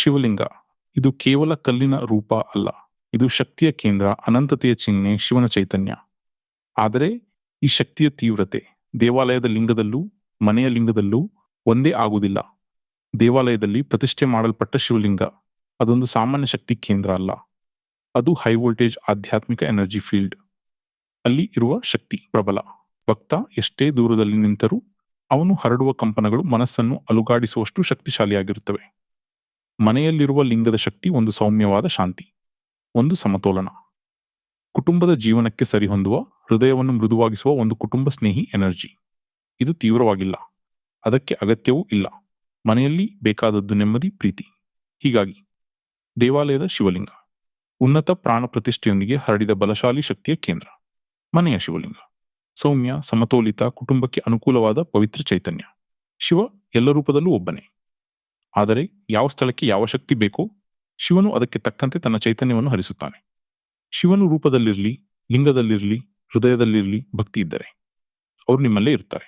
ಶಿವಲಿಂಗ. ಇದು ಕೇವಲ ಕಲ್ಲಿನ ರೂಪ ಅಲ್ಲ. ಇದು ಶಕ್ತಿಯ ಕೇಂದ್ರ, ಅನಂತತೆಯ ಚಿಹ್ನೆ, ಶಿವನ ಚೈತನ್ಯ. ಆದರೆ ಈ ಶಕ್ತಿಯ ತೀವ್ರತೆ, ದೇವಾಲಯದ ಲಿಂಗದಲ್ಲೂ, ಮನೆಯ ಲಿಂಗದಲ್ಲೂ ಒಂದೇ ಆಗುವುದಿಲ್ಲ. ದೇವಾಲಯದಲ್ಲಿ ಪ್ರತಿಷ್ಠೆ ಮಾಡಲ್ಪಟ್ಟ ಶಿವಲಿಂಗ, ಅದೊಂದು ಸಾಮಾನ್ಯ ಶಕ್ತಿ ಕೇಂದ್ರ ಅಲ್ಲ. ಅದು ಹೈ ವೋಲ್ಟೇಜ್ ಆಧ್ಯಾತ್ಮಿಕ ಎನರ್ಜಿ ಫೀಲ್ಡ್ ಅಲ್ಲಿ ಇರುವ ಶಕ್ತಿ ಪ್ರಬಲ. ಭಕ್ತ ಎಷ್ಟೇ ದೂರದಲ್ಲಿ ನಿಂತರೂ ಅವನು ಹರಡುವ ಕಂಪನಗಳು ಮನಸ್ಸನ್ನು ಅಲುಗಾಡಿಸುವಷ್ಟು ಶಕ್ತಿಶಾಲಿಯಾಗಿರುತ್ತವೆ. ಮನೆಯಲ್ಲಿರುವ ಲಿಂಗದ ಶಕ್ತಿ ಒಂದು ಸೌಮ್ಯವಾದ ಶಾಂತಿ, ಒಂದು ಸಮತೋಲನ. ಕುಟುಂಬದ ಜೀವನಕ್ಕೆ ಸರಿಹೊಂದುವ, ಹೃದಯವನ್ನು ಮೃದುವಾಗಿಸುವ ಒಂದು ಕುಟುಂಬ ಸ್ನೇಹಿ ಎನರ್ಜಿ. ಇದು ತೀವ್ರವಾಗಿಲ್ಲ. ಅದಕ್ಕೆ ಅಗತ್ಯವೂ ಇಲ್ಲ. ಮನೆಯಲ್ಲಿ ಬೇಕಾದದ್ದು ನೆಮ್ಮದಿ, ಪ್ರೀತಿ. ಹೀಗಾಗಿ, ದೇವಾಲಯದ ಶಿವಲಿಂಗ. ಉನ್ನತ ಪ್ರಾಣ ಪ್ರತಿಷ್ಠೆಯೊಂದಿಗೆ ಹರಡಿದ ಬಲಶಾಲಿ ಶಕ್ತಿಯ ಕೇಂದ್ರ. ಮನೆಯ ಶಿವಲಿಂಗ. ಸೌಮ್ಯ, ಸಮತೋಲಿತ ಕುಟುಂಬಕ್ಕೆ ಅನುಕೂಲವಾದ ಪವಿತ್ರ ಚೈತನ್ಯ. ಶಿವ ಎಲ್ಲ ರೂಪದಲ್ಲೂ ಒಬ್ಬನೇ. ಆದರೆ ಯಾವ ಸ್ಥಳಕ್ಕೆ ಯಾವ ಶಕ್ತಿ ಬೇಕೋ ಶಿವನು ಅದಕ್ಕೆ ತಕ್ಕಂತೆ ತನ್ನ ಚೈತನ್ಯವನ್ನು ಹರಿಸುತ್ತಾನೆ. ಶಿವನು ರೂಪದಲ್ಲಿರಲಿ, ಲಿಂಗದಲ್ಲಿರಲಿ, ಹೃದಯದಲ್ಲಿರಲಿ ಭಕ್ತಿ ಇದ್ದರೆ, ಅವರು ನಿಮ್ಮಲ್ಲೇ ಇರ್ತಾರೆ.